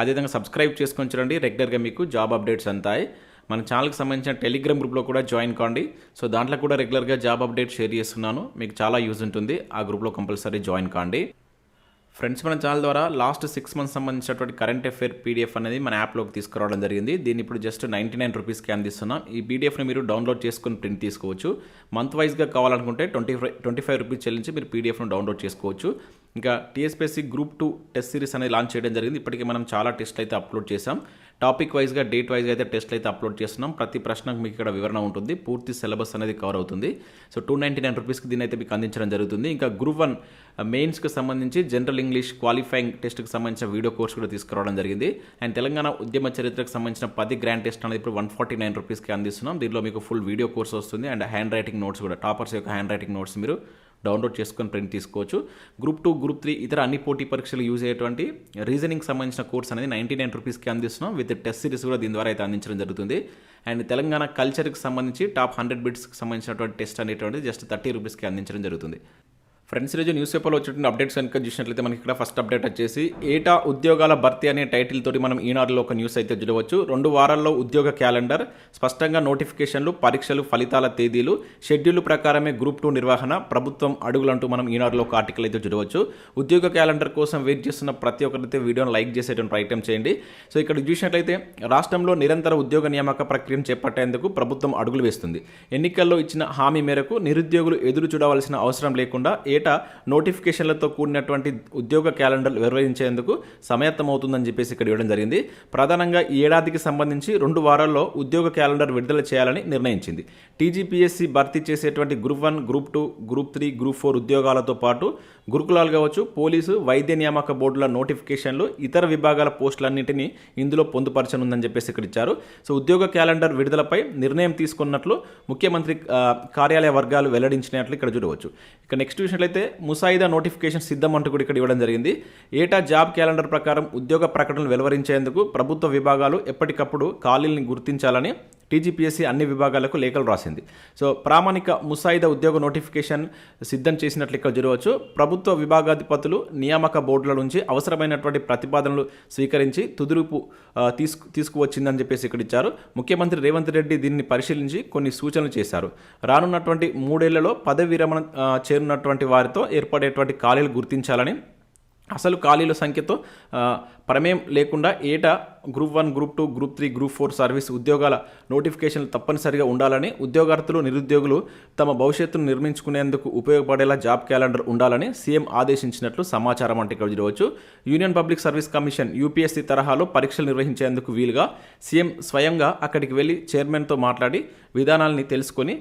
అదేవిధంగా సబ్స్క్రైబ్ చేసుకొని చూడండి. రెగ్యులర్గా మీకు జాబ్ అప్డేట్స్ అంతాయి. మన ఛానల్కి సంబంధించిన టెలిగ్రామ్ గ్రూప్లో కూడా జాయిన్ కాండి. సో దాంట్లో కూడా రెగ్యులర్గా జాబ్ అప్డేట్ షేర్ చేస్తున్నాను. మీకు చాలా యూజ్ ఉంటుంది. ఆ గ్రూప్లో కంపల్సరీ జాయిన్ కాండి. ఫ్రెండ్స్ మన ఛానల్ ద్వారా లాస్ట్ సిక్స్ మంత్స్ సంబంధించినటువంటి కరెంట్ అఫేర్ పీడిఎఫ్ అనేది మన యాప్లోకి తీసుకురావడం జరిగింది. దీన్ని ఇప్పుడు జస్ట్ నైంటీ నైన్ రూపీస్కి అందిస్తున్నాం ఈ పీడిఎఫ్ని మీరు డౌన్లోడ్ చేసుకుని ప్రింట్ తీసుకోవచ్చు. మంత్ వైజ్గా కావాలనుకుంటే twenty five twenty five rupees చెల్లించి మీరు పీడిఎఫ్ను డౌన్లోడ్ చేసుకోవచ్చు. ఇంకా TSPSC group two test series అనేది లాంచ్ చేయడం జరిగింది. ఇప్పటికే మనం చాలా టెస్ట్లు అయితే అప్లోడ్ చేసాం టాపిక్ వైజ్గా డేట్ వైజ్గా అయితే టెస్ట్లు అయితే అప్లోడ్ చేస్తున్నాం. ప్రతి ప్రశ్నకు మీకు ఇక్కడ వివరణ ఉంటుంది. పూర్తి సిలబస్ అనేది కవర్ అవుతుంది. సో టూ నైంటీ నైన్ రూపీస్కి దీని అయితే మీకు అందించడం జరుగుతుంది. ఇంకా గ్రూప్ వన్ మెయిన్స్కి సంబంధించి జనరల్ ఇంగ్లీష్ క్వాలిఫైయింగ్ టెస్ట్కి సంబంధించిన వీడియో కోర్స్ కూడా తీసుకురావడం జరిగింది. అండ్ తెలంగాణ ఉద్యమ చరిత్రకు సంబంధించిన పది గ్రాండ్ టెస్ట్ అనేది ఇప్పుడు వన్ ఫార్టీ నైన్ రూపీస్కి అందిస్తున్నాం. దీనిలో మీకు ఫుల్ వీడియో కోర్స్ వస్తుంది. అండ్ హ్యాండ్ రైటింగ్ నోట్స్ కూడా టాపర్స్ యొక్క హ్యాండ్ రైటింగ్ నోట్స్ మీరు డౌన్లోడ్ చేసుకొని ప్రింట్ తీసుకోవచ్చు. గ్రూప్ టూ గ్రూప్ త్రీ ఇతర అన్ని పోటీ పరీక్షలు యూజ్ అయ్యేటువంటి రీజనింగ్ సంబంధించిన కోర్స్ అనేది నైంటీ నైన్ రూపీస్కి అందిస్తున్నాం. విత్ టెస్ట్ సిరీస్ కూడా దీని ద్వారా అయితే అందించడం జరుగుతుంది. అండ్ తెలంగాణ కల్చర్కి సంబంధించి టాప్ హండ్రెడ్ బిట్స్కి సంబంధించినటువంటి టెస్ట్ అనేటువంటి జస్ట్ థర్టీ రూపీస్కి అందించడం జరుగుతుంది. ఫ్రెండ్స్ ఈరోజు న్యూస్ పేపర్లో వచ్చేటువంటి అప్డేట్స్ కనుక చూసినట్లయితే మనకి ఇక్కడ ఫస్ట్ అప్డేట్ వచ్చేసి ఏటా ఉద్యోగాల భర్తీ అనే టైటిల్ తోటి మనం ఈనాడులో ఒక న్యూస్ అయితే చూడవచ్చు. రెండు వారాల్లో ఉద్యోగ క్యాలెండర్ స్పష్టంగా నోటిఫికేషన్లు పరీక్షలు ఫలితాల తేదీలు షెడ్యూల్ ప్రకారమే గ్రూప్ టూ నిర్వహణ ప్రభుత్వం అడుగులంటూ మనం ఈనాడులో ఒక ఆర్టికల్ అయితే చూడవచ్చు. ఉద్యోగ క్యాలెండర్ కోసం వెయిట్ చేస్తున్న ప్రతి ఒక్కరైతే వీడియోను లైక్ చేసేటువంటి ప్రయత్నం చేయండి. సో ఇక్కడ చూసినట్లయితే రాష్ట్రంలో నిరంతర ఉద్యోగ నియామక ప్రక్రియను చేపట్టేందుకు ప్రభుత్వం అడుగులు వేస్తుంది. ఎన్నికల్లో ఇచ్చిన హామీ మేరకు నిరుద్యోగులు ఎదురు చూడవలసిన అవసరం లేకుండా ఏటా నోటిఫికేషన్లతో కూడినటువంటి ఉద్యోగ క్యాలెండర్ నిర్వహించేందుకు సమయత్తమవుతుందని చెప్పేసి ఇక్కడ ఇవ్వడం జరిగింది. ప్రధానంగా ఈ ఏడాదికి సంబంధించి రెండు వారాల్లో ఉద్యోగ క్యాలెండర్ విడుదల చేయాలని నిర్ణయించింది. టీజీపీఎస్సీ భర్తీ చేసేటువంటి group one group two group three group four ఉద్యోగాలతో పాటు గురుకులాలు కావచ్చు పోలీసు వైద్య నియామక బోర్డుల నోటిఫికేషన్లు ఇతర విభాగాల పోస్టులన్నింటినీ ఇందులో పొందుపరచనుందని చెప్పేసి ఇక్కడ ఇచ్చారు. సో ఉద్యోగ క్యాలెండర్ విడుదలపై నిర్ణయం తీసుకున్నట్లు ముఖ్యమంత్రి కార్యాలయ వర్గాలు వెల్లడించినట్లు ఇక్కడ చూడవచ్చు. ఇక నెక్స్ట్ చూసినట్లయితే ముసాయిదా నోటిఫికేషన్ సిద్ధం అంటూ కూడా ఇక్కడ ఇవ్వడం జరిగింది. ఏటా జాబ్ క్యాలెండర్ ప్రకారం ఉద్యోగ ప్రకటనలు వెలువరించేందుకు ప్రభుత్వ విభాగాలు ఎప్పటికప్పుడు ఖాళీలను గుర్తించాలని టీజీపీఎస్సీ అన్ని విభాగాలకు లేఖలు రాసింది. సో ప్రామాణిక ముసాయిదా ఉద్యోగ నోటిఫికేషన్ సిద్ధం చేసినట్లు ఇక్కడ జరగవచ్చు. ప్రభుత్వ విభాగాధిపతులు నియామక బోర్డుల నుంచి అవసరమైనటువంటి ప్రతిపాదనలు స్వీకరించి తుదురుపు తీసుకు తీసుకువచ్చిందని చెప్పేసి ఇక్కడ ఇచ్చారు. ముఖ్యమంత్రి రేవంత్ రెడ్డి దీన్ని పరిశీలించి కొన్ని సూచనలు చేశారు. రానున్నటువంటి మూడేళ్ళలో పదవి విరమణ చేరినటువంటి వారితో ఏర్పడేటువంటి ఖాళీలు గుర్తించాలని అసలు ఖాళీల సంఖ్యతో ప్రమేయం లేకుండా ఏటా group one group two group three group four service ఉద్యోగాల నోటిఫికేషన్లు తప్పనిసరిగా ఉండాలని ఉద్యోగార్థులు నిరుద్యోగులు తమ భవిష్యత్తును నిర్మించుకునేందుకు ఉపయోగపడేలా జాబ్ క్యాలెండర్ ఉండాలని సీఎం ఆదేశించినట్లు సమాచారం అంటే ఇక్కడ చూడవచ్చు. Union Public Service Commission UPSC తరహాలో పరీక్షలు నిర్వహించేందుకు వీలుగా సీఎం స్వయంగా అక్కడికి వెళ్ళి చైర్మన్తో మాట్లాడి విధానాలని తెలుసుకొని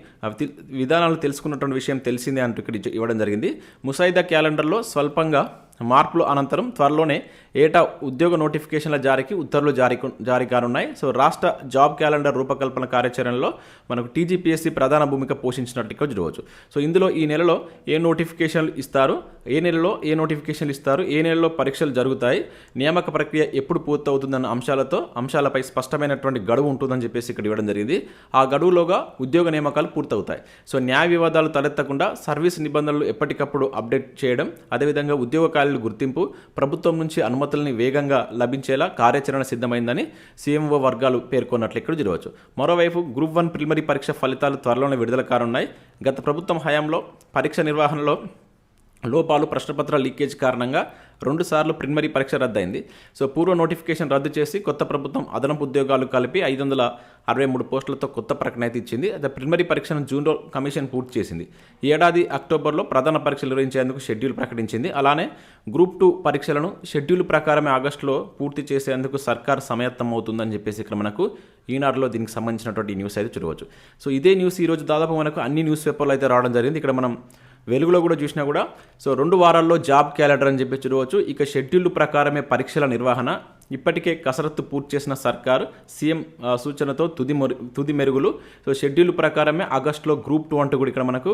విధానాలు తెలుసుకున్నటువంటి విషయం తెలిసిందే అంటూ ఇక్కడ ఇవ్వడం జరిగింది. ముసాయిదా క్యాలెండర్లో స్వల్పంగా మార్పులు అనంతరం త్వరలోనే ఏటా ఉద్యోగ నోటిఫికేషన్ల జారీకి ఉత్తర్వులు జారీ జారీ కానున్నాయి. సో రాష్ట్ర జాబ్ క్యాలెండర్ రూపకల్పన కార్యాచరణలో మనకు టీజీపీఎస్సీ ప్రధాన భూమిక పోషించినట్టు చూడవచ్చు. సో ఇందులో ఈ నెలలో ఏ నోటిఫికేషన్లు ఇస్తారు? ఏ నెలలో ఏ నోటిఫికేషన్లు ఇస్తారు? ఏ నెలలో పరీక్షలు జరుగుతాయి? నియామక ప్రక్రియ ఎప్పుడు పూర్తవుతుందన్న అంశాలతో అంశాలపై స్పష్టమైనటువంటి గడువు ఉంటుందని చెప్పేసి ఇక్కడ ఇవ్వడం జరిగింది. ఆ గడువులోగా ఉద్యోగ నియామకాలు పూర్తవుతాయి. సో న్యాయ వివాదాలు తలెత్తకుండా సర్వీస్ నిబంధనలు ఎప్పటికప్పుడు అప్డేట్ చేయడం అదేవిధంగా ఉద్యోగ ఖాళీలు గుర్తింపు ప్రభుత్వం నుంచి అనుమతి అనుమతుల్ని వేగంగా లభించేలా కార్యాచరణ సిద్ధమైందని సీఎంఓ వర్గాలు పేర్కొన్నట్లు ఇక్కడ చూడవచ్చు మరోవైపు గ్రూప్ వన్ ప్రిలిమరీ పరీక్ష ఫలితాలు త్వరలోనే విడుదల కానున్నాయి. గత ప్రభుత్వం హయాంలో పరీక్ష నిర్వహణలో లోపాలు ప్రశ్నపత్ర లీకేజ్ కారణంగా రెండుసార్లు ప్రిమరీ పరీక్ష రద్దయింది. సో పూర్వ నోటిఫికేషన్ రద్దు చేసి కొత్త ప్రభుత్వం అదనపు ఉద్యోగాలు కలిపి ఐదు వందల అరవై మూడు పోస్టులతో కొత్త ప్రకటన అయితే ఇచ్చింది. అయితే ప్రిమరీ పరీక్షను జూన్లో కమిషన్ పూర్తి చేసింది. ఈ ఏడాది అక్టోబర్లో ప్రధాన పరీక్షలు నిర్వహించేందుకు షెడ్యూల్ ప్రకటించింది. అలానే గ్రూప్ టూ పరీక్షలను షెడ్యూల్ ప్రకారమే ఆగస్టులో పూర్తి చేసేందుకు సర్కార్ సమయత్తం అవుతుందని చెప్పేసి ఇక్కడ మనకు ఈనాడులో దీనికి సంబంధించినటువంటి న్యూస్ అయితే చూడవచ్చు. సో ఇదే న్యూస్ ఈరోజు దాదాపు మనకు అన్ని న్యూస్ పేపర్లు అయితే రావడం జరిగింది. ఇక్కడ మనం వెలుగులో కూడా చూసినా కూడా. సో రెండు వారాల్లో జాబ్ క్యాలెండర్ అని చెప్పి చూడవచ్చు. ఇక షెడ్యూల్ ప్రకారమే పరీక్షల నిర్వహణ. ఇప్పటికే కసరత్తు పూర్తి చేసిన సర్కార్ సీఎం సూచనతో తుది మొరి తుది మెరుగులు. సో షెడ్యూల్ ప్రకారమే ఆగస్టులో గ్రూప్ టూ అంటూ కూడా ఇక్కడ మనకు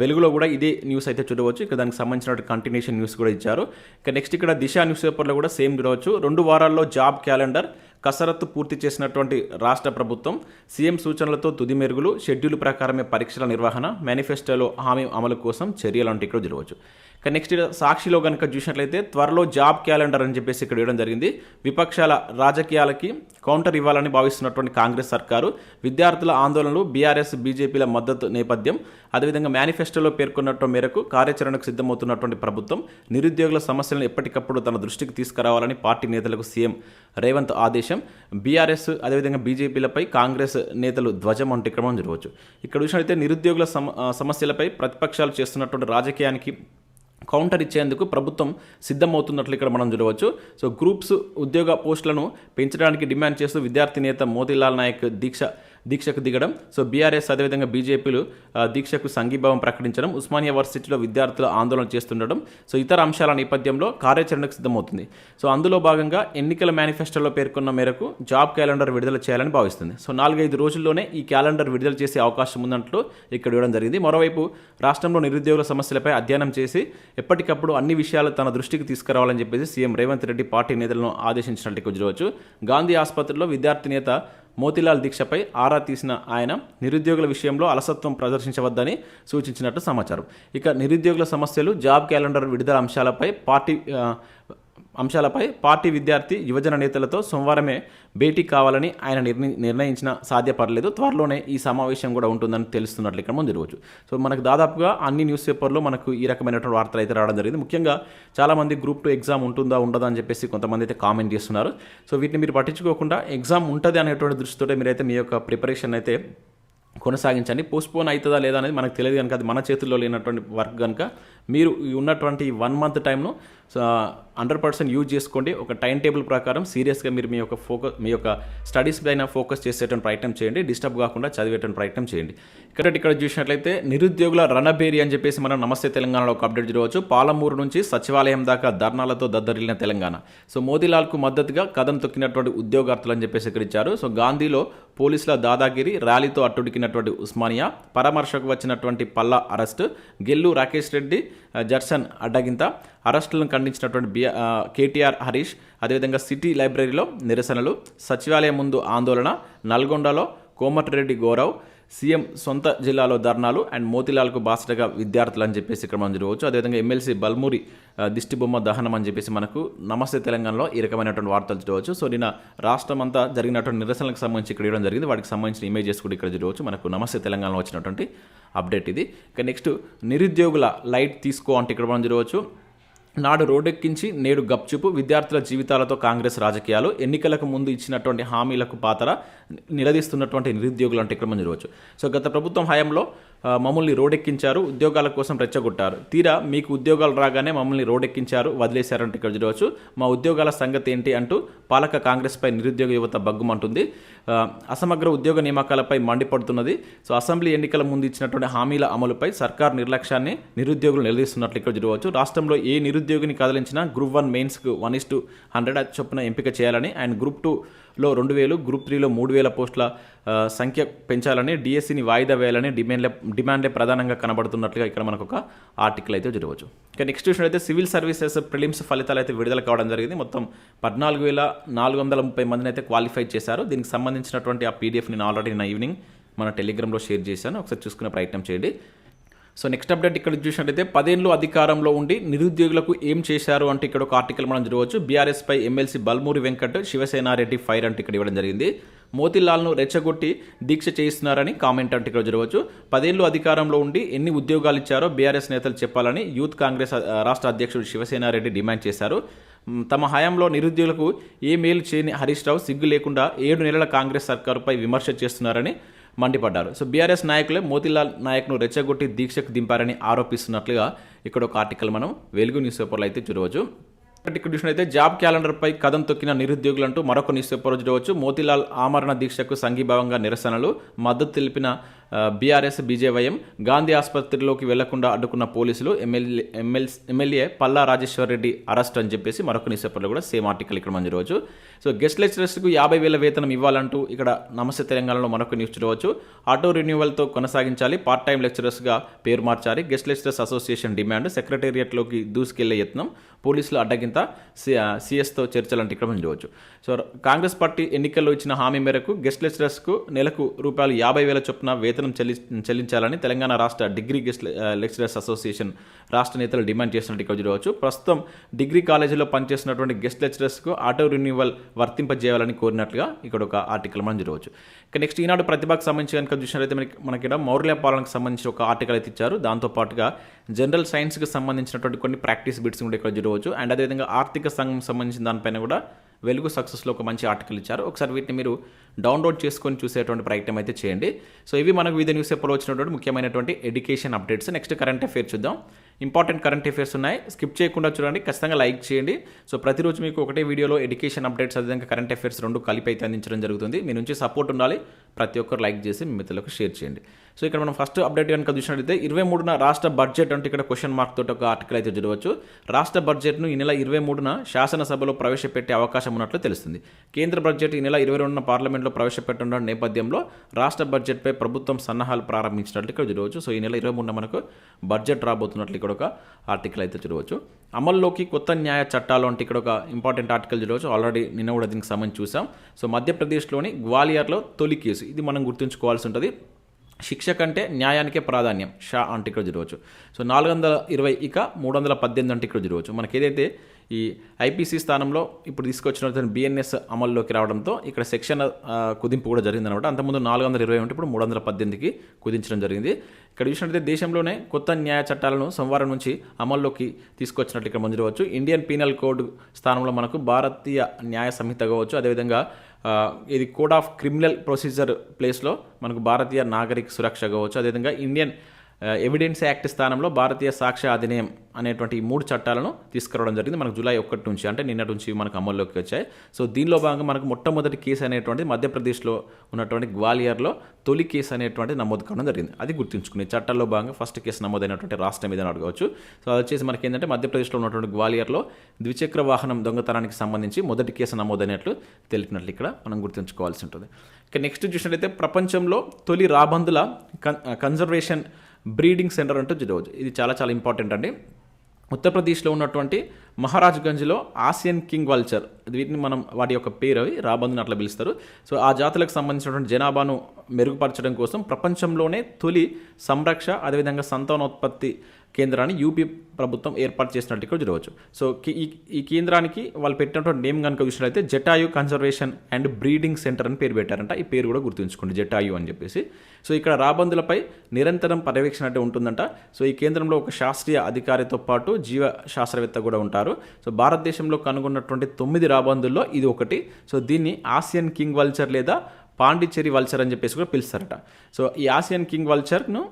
వెలుగులో కూడా ఇదే న్యూస్ అయితే చూడవచ్చు. ఇక దానికి సంబంధించిన కంటిన్యూషన్ న్యూస్ కూడా ఇచ్చారు. ఇక నెక్స్ట్ ఇక్కడ దిశ న్యూస్ పేపర్లో కూడా సేమ్ చూడవచ్చు. రెండు వారాల్లో జాబ్ క్యాలెండర్ కసరత్తు పూర్తి చేసినటువంటి రాష్ట్ర ప్రభుత్వం సీఎం సూచనలతో తుది మెరుగులు షెడ్యూల్ ప్రకారమే పరీక్షల నిర్వహణ మేనిఫెస్టోలో హామీ అమలు కోసం చర్యలు అంటే ఇక్కడ చూడవచ్చు. ఇక నెక్స్ట్ సాక్షిలో కనుక చూసినట్లయితే త్వరలో జాబ్ క్యాలెండర్ అని చెప్పేసి ఇక్కడ ఇవ్వడం జరిగింది. విపక్షాల రాజకీయాలకి కౌంటర్ ఇవ్వాలని భావిస్తున్నటువంటి కాంగ్రెస్ సర్కారు విద్యార్థుల ఆందోళనలు బీఆర్ఎస్ బీజేపీల మద్దతు నేపథ్యం అదేవిధంగా మేనిఫెస్టోలో పేర్కొన్నట్టు మేరకు కార్యాచరణకు సిద్ధమవుతున్నటువంటి ప్రభుత్వం నిరుద్యోగుల సమస్యలను ఎప్పటికప్పుడు తన దృష్టికి తీసుకురావాలని పార్టీ నేతలకు సీఎం రేవంత్ ఆదేశం. బీఆర్ఎస్ అదేవిధంగా బీజేపీలపై కాంగ్రెస్ నేతలు ధ్వజం వంటి ఇక్కడ మనం చూడవచ్చు ఇక్కడ చూసినట్లయితే నిరుద్యోగుల సమ సమస్యలపై ప్రతిపక్షాలు చేస్తున్నటువంటి రాజకీయానికి కౌంటర్ ఇచ్చేందుకు ప్రభుత్వం సిద్ధమవుతున్నట్లు ఇక్కడ మనం చూడవచ్చు. సో గ్రూప్స్ ఉద్యోగ పోస్టులను పెంచడానికి డిమాండ్ చేస్తూ విద్యార్థి నేత మోతీలాల్ నాయక్ దీక్ష దీక్షకు దిగడం. సో బీఆర్ఎస్ అదేవిధంగా బీజేపీలు దీక్షకు సంఘీభావం ప్రకటించడం ఉస్మానియా వర్సిటీలో విద్యార్థులు ఆందోళన చేస్తుండడం. సో ఇతర అంశాల నేపథ్యంలో కార్యాచరణకు సిద్ధమవుతుంది. సో అందులో భాగంగా ఎన్నికల మేనిఫెస్టోలో పేర్కొన్న మేరకు జాబ్ క్యాలెండర్ విడుదల చేయాలని భావిస్తుంది. సో నాలుగైదు రోజుల్లోనే ఈ క్యాలెండర్ విడుదల చేసే అవకాశం ఉందంటూ ఇక్కడ ఇవ్వడం జరిగింది. మరోవైపు రాష్ట్రంలో నిరుద్యోగుల సమస్యలపై అధ్యయనం చేసి ఎప్పటికప్పుడు అన్ని విషయాలు తన దృష్టికి తీసుకురావాలని చెప్పేసి సీఎం రేవంత్ రెడ్డి పార్టీ నేతలను ఆదేశించినట్టు ఇక్కడ గాంధీ ఆసుపత్రిలో విద్యార్థి నేత మోతీలాల్ దీక్షపై ఆరా తీసిన ఆయన నిరుద్యోగుల విషయంలో అలసత్వం ప్రదర్శించవద్దని సూచించినట్టు సమాచారం. ఇక నిరుద్యోగుల సమస్యలు జాబ్ క్యాలెండర్ విడుదల అంశాలపై పార్టీ అంశాలపై పార్టీ విద్యార్థి యువజన నేతలతో సోమవారమే భేటీ కావాలని ఆయన నిర్ణయి నిర్ణయించిన సాధ్యపడలేదు. త్వరలోనే ఈ సమావేశం కూడా ఉంటుందని తెలుస్తున్నట్లు ఇక్కడ ముందు జరగవచ్చు. సో మనకు దాదాపుగా అన్ని న్యూస్ పేపర్లో మనకు ఈ రకమైనటువంటి వార్తలు అయితే రావడం జరిగింది. ముఖ్యంగా చాలామంది గ్రూప్ టూ ఎగ్జామ్ ఉంటుందా ఉండదా అని చెప్పేసి కొంతమంది అయితే కామెంట్ చేస్తున్నారు. సో వీటిని మీరు పట్టించుకోకుండా ఎగ్జామ్ ఉంటుంది అనేటువంటి దృష్టితో మీరైతే మీ యొక్క ప్రిపరేషన్ అయితే కొనసాగించండి. పోస్ట్పోన్ అవుతుందా లేదా అనేది మనకు తెలియదు కనుక అది మన చేతుల్లో లేనటువంటి వర్క్ కనుక మీరు ఉన్నటువంటి వన్ మంత్ టైంను హండ్రెడ్ పర్సెంట్ యూజ్ చేసుకోండి. ఒక టైం టేబుల్ ప్రకారం సీరియస్గా మీరు మీ యొక్క ఫోకస్ మీ యొక్క స్టడీస్ పైన ఫోకస్ చేసేటువంటి ప్రయత్నం చేయండి. డిస్టర్బ్ కాకుండా చదివేటువంటి ప్రయత్నం చేయండి. ఇక్కడ ఇక్కడ చూసినట్లయితే నిరుద్యోగుల రణబేరి అని చెప్పేసి మనం నమస్తే తెలంగాణలో ఒక అప్డేట్ చూడవచ్చు. పాలమూరు నుంచి సచివాలయం దాకా ధర్నాలతో దద్దరిల్లిన తెలంగాణ. సో మోదీలాల్కు మద్దతుగా కథం తొక్కినటువంటి ఉద్యోగార్థులు అని చెప్పేసి ఇక్కడ ఇచ్చారు. సో గాంధీలో పోలీసుల దాదాగిరి ర్యాలీతో అట్టుడికినటువంటి ఉస్మానియా పరామర్శకు వచ్చినటువంటి పల్లా అరెస్ట్ గెల్లు రాకేష్ రెడ్డి జర్సన్ అడ్డగింత. అరెస్టులను ఖండించినటువంటి బి కేటీఆర్ హరీష్ అదేవిధంగా సిటీ లైబ్రరీలో నిరసనలు. సచివాలయం ముందు ఆందోళన. నల్గొండలో కోమటిరెడ్డి గౌరవ్. సీఎం సొంత జిల్లాలో ధర్నాలు అండ్ మోతిలాల్కు బాసటగా విద్యార్థులు అని చెప్పేసి ఇక్కడ మనం చూడవచ్చు అదేవిధంగా ఎమ్మెల్సీ బల్మూరి దిష్టిబొమ్మ దహనం అని చెప్పేసి మనకు నమస్తే తెలంగాణలో ఈ రకమైనటువంటి వార్తలు చూడవచ్చు సో నిన్న రాష్ట్రం అంతా జరిగినటువంటి నిరసనలకు సంబంధించి ఇక్కడ ఇవ్వడం జరిగింది. వాటికి సంబంధించిన ఇమేజెస్ కూడా ఇక్కడ చూడవచ్చు మనకు నమస్తే తెలంగాణలో వచ్చినటువంటి అప్డేట్ ఇది. ఇక నెక్స్ట్ నిరుద్యోగుల లైట్ తీసుకో అంటే ఇక్కడ మనం చూడవచ్చు నాడు రోడ్డెక్కించి నేడు గప్చుపు విద్యార్థుల జీవితాలతో కాంగ్రెస్ రాజకీయాలు ఎన్నికలకు ముందు ఇచ్చినటువంటి హామీలకు పాత్ర నిలదీస్తున్నటువంటి నిరుద్యోగులు అంటే ఇక్కడ మనం చూడవచ్చు. సో గత ప్రభుత్వం హయాంలో మమ్మల్ని రోడ్డెక్కించారు ఉద్యోగాల కోసం రెచ్చగొట్టారు. తీరా మీకు ఉద్యోగాలు రాగానే మమ్మల్ని రోడ్డెక్కించారు వదిలేశారంటే ఇక్కడ చూడవచ్చు. మా ఉద్యోగాల సంగతి ఏంటి అంటూ పాలక కాంగ్రెస్పై నిరుద్యోగ యువత బగ్గుమంటుంది. అసమగ్ర ఉద్యోగ నియామకాలపై మండిపడుతున్నది. సో అసెంబ్లీ ఎన్నికల ముందు ఇచ్చినటువంటి హామీల అమలుపై సర్కార్ నిర్లక్ష్యాన్ని నిరుద్యోగులు నిలదీస్తున్నట్లు ఇక్కడ చూడవచ్చు. రాష్ట్రంలో ఏ నిరుద్యోగిని కదిలించినా గ్రూప్ వన్ మెయిన్స్కు వన్ ఇస్ టు హండ్రెడ్ చొప్పున ఎంపిక చేయాలని అండ్ గ్రూప్ టూలో రెండు వేలు గ్రూప్ త్రీలో మూడు వేల పోస్టుల సంఖ్య పెంచాలని డిఎస్సిని వాయిదా వేయాలని డిమాండ్లే డిమాండ్లే ప్రధానంగా కనబడుతున్నట్లుగా ఇక్కడ మనకు ఒక ఆర్టికల్ అయితే చూడవచ్చు. ఇక నెక్స్ట్ చూసిన అయితే సివిల్ సర్వీసెస్ ప్రిలిమ్స్ ఫలితాలు అయితే విడుదల కావడం జరిగింది. మొత్తం పద్నాలుగు వేల నాలుగు వందల ముప్పై మందిని అయితే క్వాలిఫై చేశారు. దీనికి సంబంధించినటువంటి ఆ పీడిఎఫ్ నేను ఆల్రెడీ నా ఈవినింగ్ మన టెలిగ్రామ్లో షేర్ చేశాను. ఒకసారి చూసుకునే ప్రయత్నం చేయండి. సో నెక్స్ట్ అప్డేట్ ఇక్కడ చూసినట్టయితే పదేళ్ళు అధికారంలో ఉండి నిరుద్యోగులకు ఏం చేశారు అంటే ఇక్కడ ఒక ఆర్టికల్ మనం చూడవచ్చు బీఆర్ఎస్పై ఎమ్మెల్సీ బల్మూరి వెంకట్ శివసేనారెడ్డి ఫైర్ అంటే ఇక్కడ ఇవ్వడం జరిగింది. మోతిలాల్ను రెచ్చగొట్టి దీక్ష చేయిస్తున్నారని కామెంట్ అంటే ఇక్కడ జరగవచ్చు. పదేళ్ళు అధికారంలో ఉండి ఎన్ని ఉద్యోగాలు ఇచ్చారో బీఆర్ఎస్ నేతలు చెప్పాలని యూత్ కాంగ్రెస్ రాష్ట్ర అధ్యక్షుడు శివసేనారెడ్డి డిమాండ్ చేశారు. తమ హయాంలో నిరుద్యోగులకు ఏ మేలు చేయని హరీష్ రావు సిగ్గు లేకుండా ఏడు నెలల కాంగ్రెస్ సర్కారుపై విమర్శ చేస్తున్నారని మండిపడ్డారు. సో బీఆర్ఎస్ నాయకులే మోతిలాల్ నాయక్ను రెచ్చగొట్టి దీక్షకు దింపారని ఆరోపిస్తున్నట్లుగా ఇక్కడ ఒక ఆర్టికల్ మనం వెలుగు న్యూస్ పేపర్లో అయితే చూడవచ్చు. ఇక్కడ అయితే జాబ్ క్యాలెండర్పై కథం తొక్కిన నిరుద్యోగులంటూ మరొక న్యూస్ పేపర్ చూడవచ్చు. మోతీలాల్ ఆమరణ దీక్షకు సంఘీభావంగా నిరసనలు. మద్దతు తెలిపిన బీఆర్ఎస్ బీజేవైఎం గాంధీ ఆసుపత్రిలోకి వెళ్ళకుండా అడ్డుకున్న పోలీసులు MLA ML MLA Palla Rajeshwar Reddy arrest అని చెప్పేసి మరొక న్యూస్ పేపర్లో కూడా సేమ్ ఆర్టికల్ ఇక్కడ మనం చూడవచ్చు సో గెస్ట్ లెక్చరర్స్కు యాభై వేల వేతనం ఇవ్వాలంటూ ఇక్కడ నమస్తే తెలంగాణలో మరొక న్యూస్ చూడవచ్చు. ఆటో రెన్యువల్తో కొనసాగించాలి. పార్ట్ టైం లెక్చరర్స్గా పేరు మార్చాలి. Guest lecturers association demand. సెక్రటేరియట్లోకి దూసుకెళ్ళే యత్నం పోలీసులు అడ్డగింత సిఎస్తో చర్చలంటే ఇక్కడ మనం చూడవచ్చు సో కాంగ్రెస్ పార్టీ ఎన్నికల్లో ఇచ్చిన హామీ మేరకు గెస్ట్ లెక్చరర్స్కు నెలకు రూపాయలు యాభై వేల చొప్పున వేతనం చెల్లి చెల్లించాలని తెలంగాణ రాష్ట్ర డిగ్రీ గెస్ట్ లెక్చరర్స్ అసోసియేషన్ రాష్ట్ర నేతలు డిమాండ్ చేసినట్టు ఇక్కడ చూడవచ్చు. ప్రస్తుతం డిగ్రీ కాలేజీలో పనిచేస్తున్నటువంటి గెస్ట్ లెక్చరర్స్కు ఆటో రిన్యూవల్ వర్తింపజేయాలని కోరినట్లుగా ఇక్కడ ఒక ఆర్టికల్ మనం చూడవచ్చు. ఇక నెక్స్ట్ ఈనాడు ప్రతిభకు సంబంధించి కనుక చూసినట్లయితే మనకి మనకి ఇక్కడ మౌర్య పాలనకు సంబంధించి ఒక ఆర్టికల్ అయితే ఇచ్చారు. దాంతోపాటుగా జనరల్ సైన్స్కి సంబంధించినటువంటి కొన్ని ప్రాక్టీస్ బిట్స్ కూడా ఇక్కడ చూడవచ్చు. అండ్ అదేవిధంగా ఆర్థిక సంఘం సంబంధించిన దానిపైన కూడా వెలుగు సక్సెస్లో ఒక మంచి ఆర్టికల్ ఇచ్చారు. ఒకసారి వీటిని మీరు డౌన్లోడ్ చేసుకొని చూసేటువంటి ప్రయత్నం అయితే చేయండి. సో ఇవి మనకు వివిధ న్యూస్ పేపర్లో వచ్చినటువంటి ముఖ్యమైనటువంటి education updates next current affairs చూద్దాం. ఇంపార్టెంట్ కరెంట్ అఫేర్స్ ఉన్నాయి. స్కిప్ చేయకుండా చూడండి. ఖచ్చితంగా లైక్ చేయండి. సో ప్రతిరోజు మీకు ఒకటే వీడియోలో ఎడ్యుకేషన్ అప్డేట్స్ అదేవిధంగా కరెంట్ అఫేర్స్ రెండు కలిపి అయితే అందించడం జరుగుతుంది. మీ నుంచి సపోర్ట్ ఉండాలి. ప్రతి ఒక్కరు లైక్ చేసి మీ మిత్రులకు షేర్ చేయండి. సో ఇక్కడ మనం ఫస్ట్ అప్డేట్ కనుక చూసినట్లయితే ఇరవై మూడున రాష్ట్ర బడ్జెట్ అంటే ఇక్కడ క్వశ్చన్ మార్క్ తోటి ఒక ఆర్టికల్ అయితే చూడవచ్చు. రాష్ట్ర బడ్జెట్ను ఈ నెల ఇరవై మూడున శాసనసభలో ప్రవేశపెట్టే అవకాశం ఉన్నట్లు తెలుస్తుంది. కేంద్ర బడ్జెట్ ఈ నెల ఇరవై రెండున పార్లమెంట్లో ప్రవేశపెట్టడం నేపథ్యంలో రాష్ట్ర బడ్జెట్పై ప్రభుత్వం సన్నాహాలు ప్రారంభించినట్లు ఇక్కడ చూడవచ్చు. సో ఈ నెల ఇరవై మూడున మనకు బడ్జెట్ రాబోతున్నట్లు ఇక్కడ ఒక ఆర్టికల్ అయితే చూడవచ్చు. అమల్లోకి కొత్త న్యాయ చట్టాలు అంటే ఇక్కడ ఒక ఇంపార్టెంట్ ఆర్టికల్ చూడవచ్చు. ఆల్రెడీ నిన్న కూడా దీనికి సంబంధించి చూసాం సో మధ్యప్రదేశ్లోని గ్వాలియర్లో తొలి కేసు. ఇది మనం గుర్తుంచుకోవాల్సి ఉంటుంది. శిక్ష కంటే న్యాయానికే ప్రాధాన్యం. షా అంటే ఇక్కడ జరగవచ్చు. సో నాలుగు వందల ఇరవై ఇక మూడు వందల పద్దెనిమిది అంటే ఇక్కడ జరగవచ్చు. మనకి ఏదైతే ఈ ఐపీసీ స్థానంలో ఇప్పుడు తీసుకొచ్చిన బిఎన్ఎస్ అమల్లోకి రావడంతో ఇక్కడ సెక్షన్ కుదింపు కూడా జరిగింది అనమాట అంతకుముందు నాలుగు వందల ఇరవై ఉంటే ఇప్పుడు మూడు వందల పద్దెనిమిదికి కుదించడం జరిగింది. ఇక్కడ చూసినట్లయితే దేశంలోనే కొత్త న్యాయ చట్టాలను సోమవారం నుంచి అమల్లోకి తీసుకొచ్చినట్టు ఇక్కడ మనం చూడవచ్చు. ఇండియన్ పీనల్ కోడ్ స్థానంలో మనకు భారతీయ న్యాయ సంహిత కావచ్చు. అదేవిధంగా ఇది కోడ్ ఆఫ్ క్రిమినల్ ప్రొసీజర్ ప్లేస్లో మనకు భారతీయ నాగరిక సురక్ష కావచ్చు. అదేవిధంగా ఇండియన్ ఎవిడెన్స్ యాక్ట్ స్థానంలో భారతీయ సాక్ష్య అధినియం అనేటువంటి ఈ మూడు చట్టాలను తీసుకురావడం జరిగింది. మనకు జూలై ఒకటి నుంచి అంటే నిన్నటి నుంచి మనకు అమల్లోకి వచ్చాయి. సో దీనిలో భాగంగా మనకు మొట్టమొదటి కేసు అనేటువంటిది మధ్యప్రదేశ్లో ఉన్నటువంటి గ్వాలియర్లో తొలి కేసు అనేటువంటిది నమోదు కావడం జరిగింది. అది గుర్తుంచుకునే చట్టాల్లో భాగంగా ఫస్ట్ కేసు నమోదైనటువంటి రాష్ట్రం ఏదైనా అడగవచ్చు. సో అది వచ్చేసి మనకి ఏంటంటే మధ్యప్రదేశ్లో ఉన్నటువంటి గ్వాలియర్లో ద్విచక్ర వాహనం దొంగతనానికి సంబంధించి మొదటి కేసు నమోదైనట్లు తెలిపినట్లు ఇక్కడ మనం గుర్తుంచుకోవాల్సి ఉంటుంది. ఇక నెక్స్ట్ చూసినట్లయితే ప్రపంచంలో తొలి రాబందుల కన్ కన్జర్వేషన్ బ్రీడింగ్ సెంటర్ అంటూ చూడవచ్చు ఇది చాలా చాలా ఇంపార్టెంట్ అండి. ఉత్తరప్రదేశ్లో ఉన్నటువంటి మహారాజ్గంజ్లో ఆసియన్ కింగ్ వల్చర్ వీటిని మనం వాటి యొక్క పేరు అవి రాబందుని అట్లా పిలుస్తారు. సో ఆ జాతులకు సంబంధించినటువంటి జనాభాను మెరుగుపరచడం కోసం ప్రపంచంలోనే తొలి సంరక్ష అదేవిధంగా సంతానోత్పత్తి కేంద్రాన్ని యూపీ ప్రభుత్వం ఏర్పాటు చేసినట్టు ఇక్కడ చూడవచ్చు సో ఈ కేంద్రానికి వాళ్ళు పెట్టినటువంటి నేమ్ కనుక చూసినట్లయితే Jatayu conservation and breeding centre అని పేరు పెట్టారంట. ఈ పేరు కూడా గుర్తుంచుకోండి జటాయు అని చెప్పేసి. సో ఇక్కడ రాబందులపై నిరంతరం పర్యవేక్షణ అంటే ఉంటుందంట. సో ఈ కేంద్రంలో ఒక శాస్త్రీయ అధికారితో పాటు జీవ శాస్త్రవేత్త కూడా ఉంటారు. సో భారతదేశంలో కనుగొన్నటువంటి తొమ్మిది రాబందుల్లో ఇది ఒకటి. సో దీన్ని ఆసియన్ కింగ్ వల్చర్ లేదా పాండిచ్చేరి వల్చర్ అని చెప్పేసి కూడా పిలుస్తారట. సో ఈ ఆసియన్ కింగ్ వల్చర్ను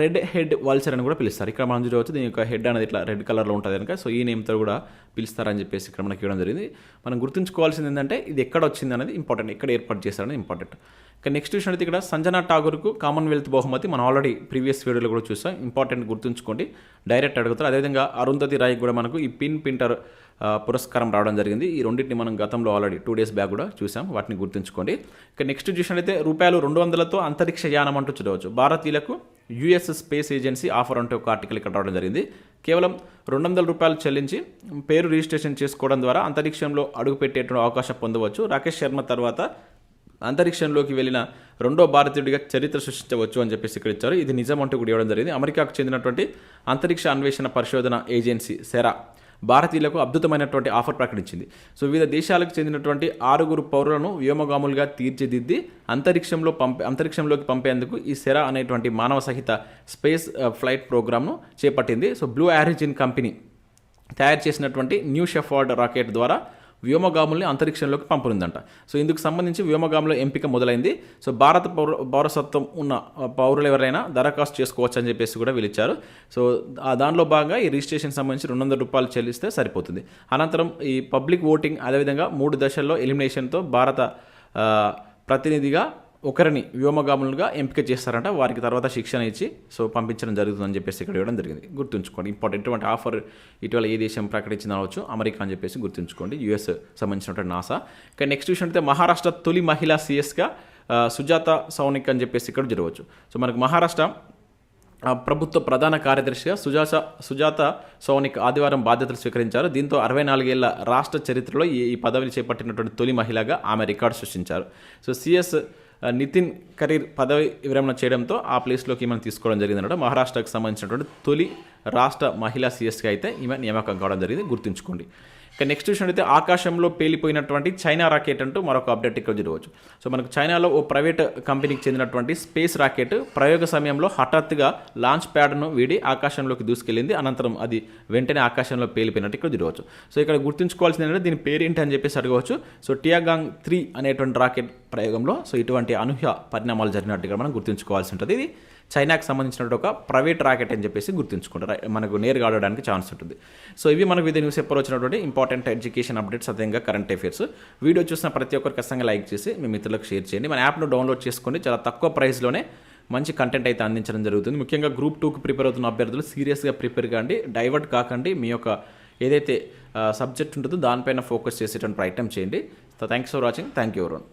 రెడ్ హెడ్ వల్చర్ అని కూడా పిలుస్తారు. ఇక్కడ మనం చూడవచ్చు దీని యొక్క హెడ్ అనేది ఇట్లా రెడ్ కలర్లో ఉంటుంది కనుక. సో ఈ నేమ్తో కూడా పిలుస్తారని చెప్పేసి ఇక్కడ మనకి ఇవ్వడం జరిగింది. మనం గుర్తుంచుకోవాల్సింది ఏంటంటే ఇది ఎక్కడ వచ్చింది అనేది ఇంపార్టెంట్ ఎక్కడ ఏర్పాటు చేశారనేది ఇంపార్టెంట్. ఇక నెక్స్ట్ విషయం అయితే ఇక్కడ సంజనా ఠాగూర్కు కామన్వెల్త్ బహుమతి మనం ఆల్రెడీ ప్రీవియస్ వీడియోలో కూడా చూసాం. ఇంపార్టెంట్ గుర్తుంచుకోండి. డైరెక్ట్ అడుగుతారు. అదేవిధంగా అరుంధతి రాయ్ కూడా మనకు ఈ పిన్ ప్రింటర్ పురస్కారం రావడం జరిగింది. ఈ రెండింటిని మనం గతంలో ఆల్రెడీ టూ డేస్ బ్యాక్ కూడా చూసాం. వాటిని గుర్తుంచుకోండి. ఇక నెక్స్ట్ చూసినట్లయితే రూపాయలు రెండు వందలతో అంతరిక్ష యానం అంటూ చూడవచ్చు భారతీయులకు యుఎస్ స్పేస్ ఏజెన్సీ ఆఫర్ అంటే ఒక ఆర్టికల్ ఇక్కడ రావడం జరిగింది. కేవలం రెండు వందల రూపాయలు చెల్లించి పేరు రిజిస్ట్రేషన్ చేసుకోవడం ద్వారా అంతరిక్షంలో అడుగుపెట్టేటువంటి అవకాశం పొందవచ్చు. రాకేష్ శర్మ తర్వాత అంతరిక్షంలోకి వెళ్ళిన రెండో భారతీయుడిగా చరిత్ర సృష్టించవచ్చు అని చెప్పేసి ఇక్కడ ఇచ్చారు. ఇది నిజం అంటూ కూడా ఇవ్వడం జరిగింది. అమెరికాకు చెందినటువంటి అంతరిక్ష అన్వేషణ పరిశోధన ఏజెన్సీ సెరా భారతీయులకు అద్భుతమైనటువంటి ఆఫర్ ప్రకటించింది. సో వివిధ దేశాలకు చెందినటువంటి ఆరుగురు పౌరులను వ్యోమగాములుగా తీర్చిదిద్ది అంతరిక్షంలో పంపే అంతరిక్షంలోకి పంపేందుకు ఈ సెరా అనేటువంటి మానవ సహిత స్పేస్ ఫ్లైట్ ప్రోగ్రామ్ను చేపట్టింది. సో బ్లూ ఆరిజిన్ కంపెనీ తయారు చేసినటువంటి న్యూ షెఫార్డ్ రాకెట్ ద్వారా వ్యోమగాముల్ని అంతరిక్షంలోకి పంపనుందంట. సో ఇందుకు సంబంధించి వ్యోమగాముల ఎంపిక మొదలైంది. సో భారత పౌర పౌరసత్వం ఉన్న పౌరులు ఎవరైనా దరఖాస్తు చేసుకోవచ్చు అని చెప్పేసి కూడా వీళ్ళు సో ఆ దానిలో భాగంగా ఈ రిజిస్ట్రేషన్ సంబంధించి రెండు వందల రూపాయలు చెల్లిస్తే సరిపోతుంది. అనంతరం ఈ పబ్లిక్ ఓటింగ్ అదేవిధంగా మూడు దశల్లో ఎలిమినేషన్తో భారత ప్రతినిధిగా ఒకరిని వ్యోమగాములుగా ఎంపిక చేస్తారంట వారికి తర్వాత శిక్షణ ఇచ్చి సో పంపించడం జరుగుతుందని చెప్పేసి ఇక్కడ ఇవ్వడం జరిగింది. గుర్తుంచుకోండి ఇంపార్టెంట్ ఇటువంటి ఆఫర్ ఇటీవల ఏ దేశం ప్రకటించింది అనవచ్చు అమెరికా అని చెప్పేసి గుర్తుంచుకోండి యూఎస్ సంబంధించినటువంటి నాసా. కానీ నెక్స్ట్ విషయం అయితే మహారాష్ట్ర తొలి మహిళా సీఎస్గా సుజాత సౌనిక్ అని చెప్పేసి ఇక్కడ జరగవచ్చు. సో మనకు మహారాష్ట్ర ప్రభుత్వ ప్రధాన కార్యదర్శిగా సుజాత సుజాత సౌనిక్ ఆదివారం బాధ్యతలు స్వీకరించారు. దీంతో అరవై నాలుగేళ్ళ రాష్ట్ర చరిత్రలో ఈ ఈ పదవిని చేపట్టినటువంటి తొలి మహిళగా ఆమె రికార్డు సృష్టించారు. సో సిఎస్ నితిన్ కరీర్ పదవి విరమణ చేయడంతో ఆ ప్లేస్లోకి ఈమెను తీసుకోవడం జరిగిందనమాట. మహారాష్ట్రకు సంబంధించినటువంటి తొలి రాష్ట్ర మహిళా సీఎస్గా అయితే ఈమె నియామకం కావడం జరిగింది. గుర్తుంచుకోండి. ఇక నెక్స్ట్ విషయం అయితే ఆకాశంలో పేలిపోయినటువంటి చైనా రాకెట్ అంటూ మరొక అప్డేట్ ఇక్కడ చూడవచ్చు సో మనకు చైనాలో ఓ ప్రైవేట్ కంపెనీకి చెందినటువంటి స్పేస్ రాకెట్ ప్రయోగ సమయంలో హఠాత్తుగా లాంచ్ ప్యాడ్ను వీడి ఆకాశంలోకి దూసుకెళ్ళింది. అనంతరం అది వెంటనే ఆకాశంలో పేలిపోయినట్టు ఇక్కడ చూడవచ్చు సో ఇక్కడ గుర్తుంచుకోవాల్సింది ఏంటంటే దీని పేరేంటి అని చెప్పేసి అడగవచ్చు. సో టియాగాంగ్ త్రీ అనేటువంటి రాకెట్ ప్రయోగంలో సో ఇటువంటి అనూహ్య పరిణామాలు జరిగినట్టుగా మనం గుర్తుంచుకోవాల్సి ఉంటుంది. ఇది చైనాకి సంబంధించినటువంటి ఒక ప్రైవేట్ రాకెట్ అని చెప్పేసి గుర్తుంచుకుంటారు. మనకు నేరుగా ఆడడానికి ఛాన్స్ ఉంటుంది. సో ఇవి మనకు వివిధ న్యూస్ పేపర్ వచ్చినటువంటి ఇంపార్టెంట్ ఎడ్యుకేషన్ అప్డేట్స్ అదేవిధంగా కరెంట్ అఫేర్స్. వీడియో చూసిన ప్రతి ఒక్కరు ఖచ్చితంగా లైక్ చేసి మీ మిత్రులకు షేర్ చేయండి. మన యాప్ను డౌన్లోడ్ చేసుకోండి చాలా తక్కువ ప్రైస్లోనే మంచి కంటెంట్ అయితే అందించడం జరుగుతుంది. ముఖ్యంగా గ్రూప్ టూకి ప్రిపేర్ అవుతున్న అభ్యర్థులు సీరియస్గా ప్రిపేర్ కాండి డైవర్ట్ కాకండి. మీ యొక్క ఏదైతే సబ్జెక్ట్ ఉంటుందో దానిపైన ఫోకస్ చేసేటువంటి ప్రయత్నం చేయండి. So thanks for watching. Thank you everyone